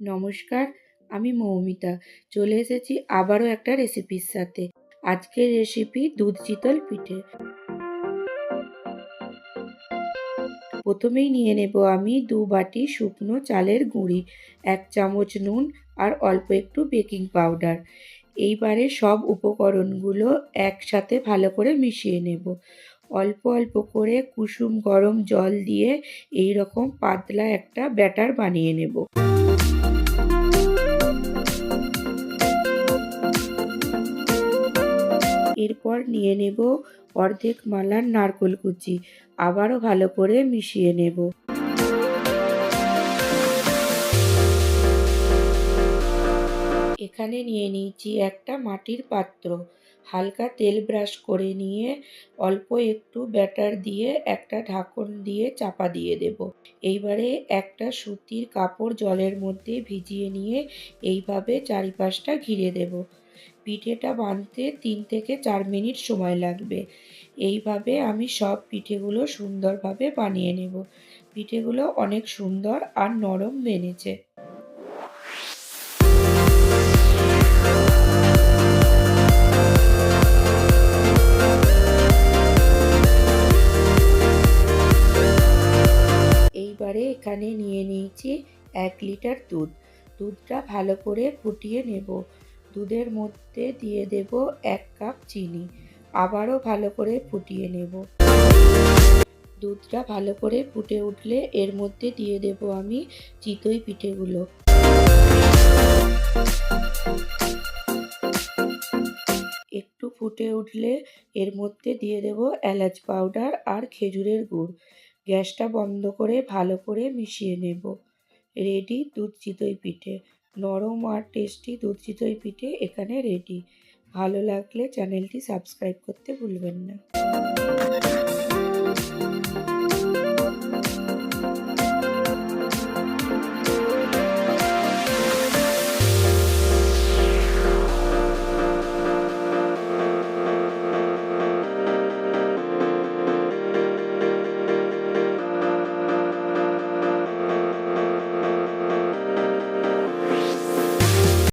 নমস্কার, আমি মৌমিতা। চলে এসেছি আবারও একটা রেসিপির সাথে। আজকের রেসিপি দুধ চিতল পিঠে। প্রথমেই নিয়ে নেব আমি দু বাটি শুকনো চালের গুঁড়ি, এক চামচ নুন আর অল্প একটু বেকিং পাউডার এইবারে সব উপকরণগুলো একসাথে ভালো করে মিশিয়ে নেব। অল্প অল্প করে কুসুম গরম জল দিয়ে এই রকম পাতলা একটা ব্যাটার বানিয়ে নেব। এরপর নিয়ে নেব অর্ধেক মালার নারকোল কুচি। আবারও ভালো করে মিশিয়ে নেব। এখানে নিয়ে নিয়েছি একটা মাটির পাত্র। হালকা তেল ব্রাশ করে নিয়ে অল্প একটু ব্যাটার দিয়ে একটা ঢাকন দিয়ে চাপা দিয়ে দেব। এইবারে একটা সুতির কাপড় জলের মধ্যে ভিজিয়ে নিয়ে এইভাবে চারিপাশটা ঘিরে দেব। পিঠেটা বানতে তিন থেকে চার মিনিট সময় লাগবে। এইভাবে আমি সব পিঠেগুলো সুন্দরভাবে বানিয়ে নেব। পিঠেগুলো অনেক সুন্দর আর নরম বেনেছে। এইবারে এখানে নিয়ে নিয়েছি এক লিটার দুধ। দুধটা ভালো করে ফুটিয়ে নেব। দুধের মধ্যে দিয়ে দেব এক কাপ চিনি। আবারও ভালো করে ফুটিয়ে নেব। দুধটা ভালো করে ফুটে উঠলে এর মধ্যে দিয়ে দেব আমি চিতই পিঠেগুলো। একটু ফুটে উঠলে এর মধ্যে দিয়ে দেব এলাচ পাউডার আর খেজুরের গুড়। গ্যাসটা বন্ধ করে ভালো করে মিশিয়ে নেব। রেডি দুধ চিতই পিঠে। নরম আর টেস্টি দুধ চিতই পিঠে এখানে রেডি ভালো লাগলে চ্যানেলটি সাবস্ক্রাইব করতে ভুলবেন না।